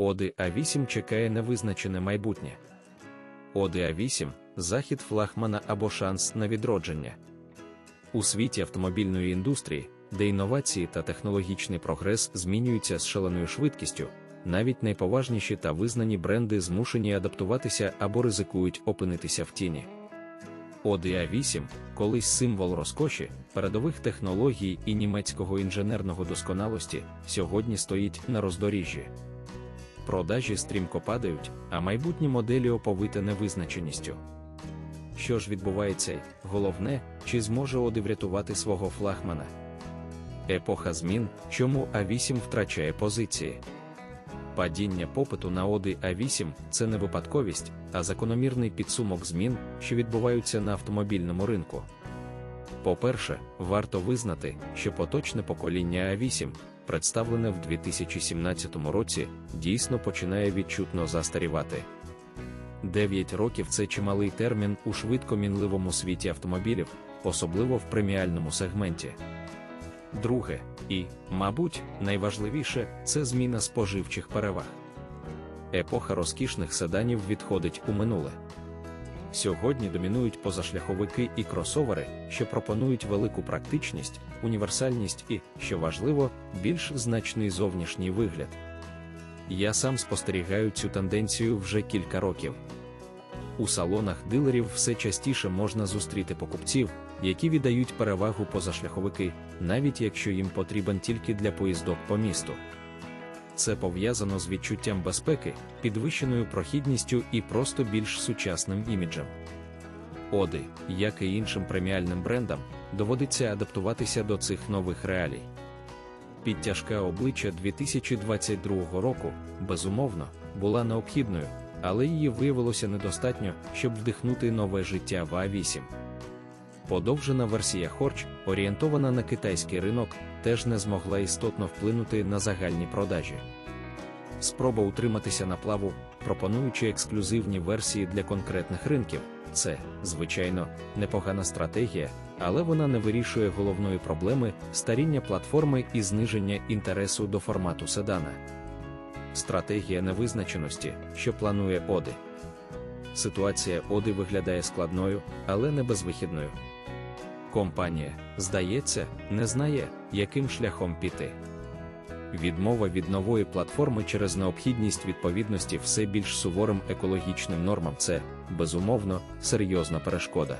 Оди А8 чекає невизначене майбутнє. Оди А8 захід флагмана або шанс на відродження. У світі автомобільної індустрії, де інновації та технологічний прогрес змінюються з шаленою швидкістю, навіть найповажніші та визнані бренди змушені адаптуватися або ризикують опинитися в тіні. Оди А8, колись символ розкоші, передових технологій і німецького інженерного досконалості, сьогодні стоїть на роздоріжжі. Продажі стрімко падають, а майбутні моделі оповите невизначеністю. Що ж відбувається, головне, чи зможе Оди врятувати свого флагмана? Епоха змін, чому А8 втрачає позиції. Падіння попиту на Оди А8 це не випадковість, а закономірний підсумок змін, що відбуваються на автомобільному ринку. По-перше, варто визнати, що поточне покоління А8, представлене в 2017 році, дійсно починає відчутно застарівати. 9 років це чималий термін у швидкомінливому світі автомобілів, особливо в преміальному сегменті. Друге, і, мабуть, найважливіше це зміна споживчих переваг. Епоха розкішних седанів відходить у минуле. Сьогодні домінують позашляховики і кросовери, що пропонують велику практичність, універсальність і, що важливо, більш значний зовнішній вигляд. Я сам спостерігаю цю тенденцію вже кілька років. У салонах дилерів все частіше можна зустріти покупців, які віддають перевагу позашляховики, навіть якщо їм потрібен тільки для поїздок по місту. Це пов'язано з відчуттям безпеки, підвищеною прохідністю і просто більш сучасним іміджем. Оди, як і іншим преміальним брендам, доводиться адаптуватися до цих нових реалій. Підтяжка обличчя 2022 року, безумовно, була необхідною, але її виявилося недостатньо, щоб вдихнути нове життя в А8. Подовжена версія Хорч, орієнтована на китайський ринок, теж не змогла істотно вплинути на загальні продажі. Спроба утриматися на плаву, пропонуючи ексклюзивні версії для конкретних ринків, це, звичайно, непогана стратегія, але вона не вирішує головної проблеми старіння платформи і зниження інтересу до формату седана. Стратегія невизначеності, що планує Оди. Ситуація Оди виглядає складною, але не безвихідною. Компанія, здається, не знає, яким шляхом піти. Відмова від нової платформи через необхідність відповідності все більш суворим екологічним нормам це, безумовно, серйозна перешкода.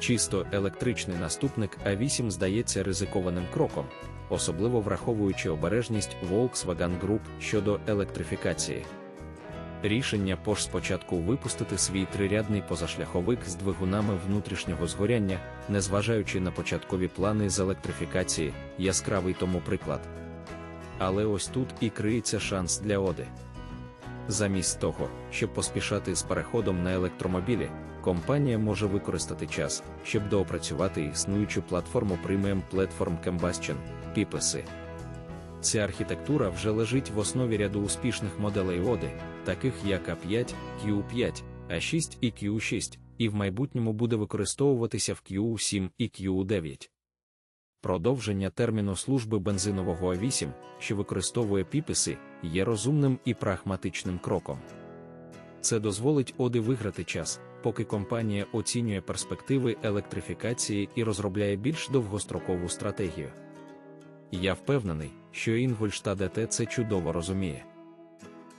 Чисто електричний наступник А8 здається ризикованим кроком, особливо враховуючи обережність Volkswagen Group щодо електрифікації. Рішення Пош спочатку випустити свій трирядний позашляховик з двигунами внутрішнього згоряння, незважаючи на початкові плани з електрифікації, яскравий тому приклад. Але ось тут і криється шанс для Оди. Замість того, щоб поспішати з переходом на електромобілі, компанія може використати час, щоб доопрацювати існуючу платформу Premium Platform Combustion PPC. Ця архітектура вже лежить в основі ряду успішних моделей Оди, таких як А5, Q5, А6 і Q6, і в майбутньому буде використовуватися в Q7 і Q9. Продовження терміну служби бензинового А8, що використовує піписи, є розумним і прагматичним кроком. Це дозволить Оди виграти час, поки компанія оцінює перспективи електрифікації і розробляє більш довгострокову стратегію. Я впевнений, що Інгольштад це чудово розуміє.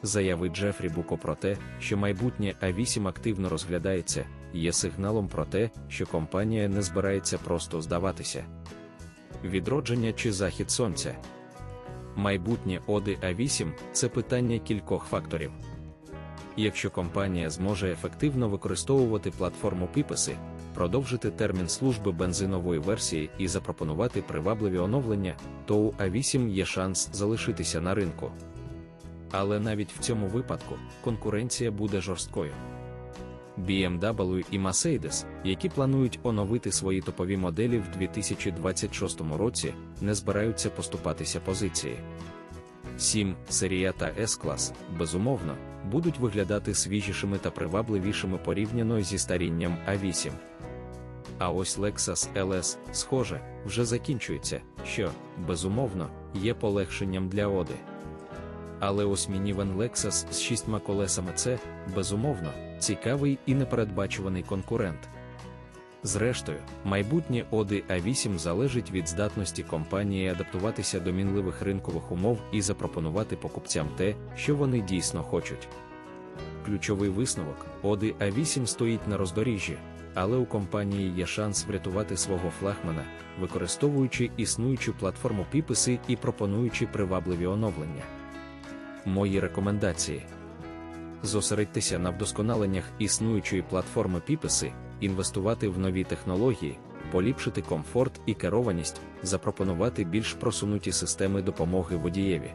Заяви Джефрі Буко про те, що майбутнє А8 активно розглядається, є сигналом про те, що компанія не збирається просто здаватися. Відродження чи захід сонця. Майбутнє Оди А8 це питання кількох факторів. Якщо компанія зможе ефективно використовувати платформу Піпеси, продовжити термін служби бензинової версії і запропонувати привабливі оновлення, то у А8 є шанс залишитися на ринку. Але навіть в цьому випадку конкуренція буде жорсткою. BMW і Mercedes, які планують оновити свої топові моделі в 2026 році, не збираються поступатися позиції. 7 серія та S-клас, безумовно, будуть виглядати свіжішими та привабливішими порівняно зі старінням А8. А ось Lexus LS, схоже, вже закінчується, що, безумовно, є полегшенням для Оди. Але ось мінівен Lexus з шістьма колесами це, безумовно, цікавий і непередбачуваний конкурент. Зрештою, майбутнє Оди А8 залежить від здатності компанії адаптуватися до мінливих ринкових умов і запропонувати покупцям те, що вони дійсно хочуть. Ключовий висновок Оди А8 стоїть на роздоріжжі, але у компанії є шанс врятувати свого флагмана, використовуючи існуючу платформу підписи і пропонуючи привабливі оновлення. Мої рекомендації. Зосередьтеся на вдосконаленнях існуючої платформи підписи, інвестувати в нові технології, поліпшити комфорт і керованість, запропонувати більш просунуті системи допомоги водієві.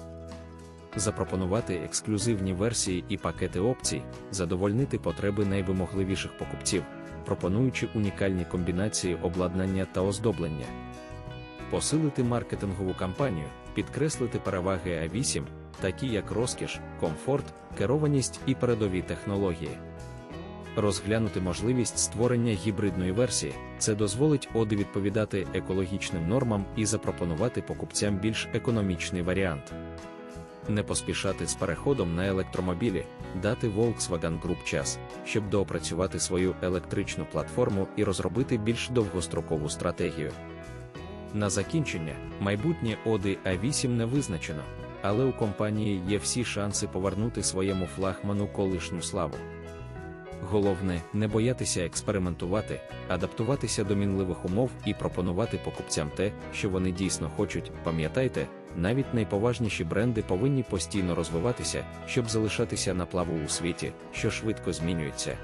Запропонувати ексклюзивні версії і пакети опцій, задовольнити потреби найвимогливіших покупців, пропонуючи унікальні комбінації обладнання та оздоблення, посилити маркетингову кампанію, підкреслити переваги А8, такі як розкіш, комфорт, керованість і передові технології. Розглянути можливість створення гібридної версії це дозволить Оди відповідати екологічним нормам і запропонувати покупцям більш економічний варіант. Не поспішати з переходом на електромобілі, дати Volkswagen Group час, щоб доопрацювати свою електричну платформу і розробити більш довгострокову стратегію. На закінчення, майбутнє Оди А8 не визначено, але у компанії є всі шанси повернути своєму флагману колишню славу. Головне не боятися експериментувати, адаптуватися до мінливих умов і пропонувати покупцям те, що вони дійсно хочуть. Пам'ятайте, навіть найповажніші бренди повинні постійно розвиватися, щоб залишатися на плаву у світі, що швидко змінюється.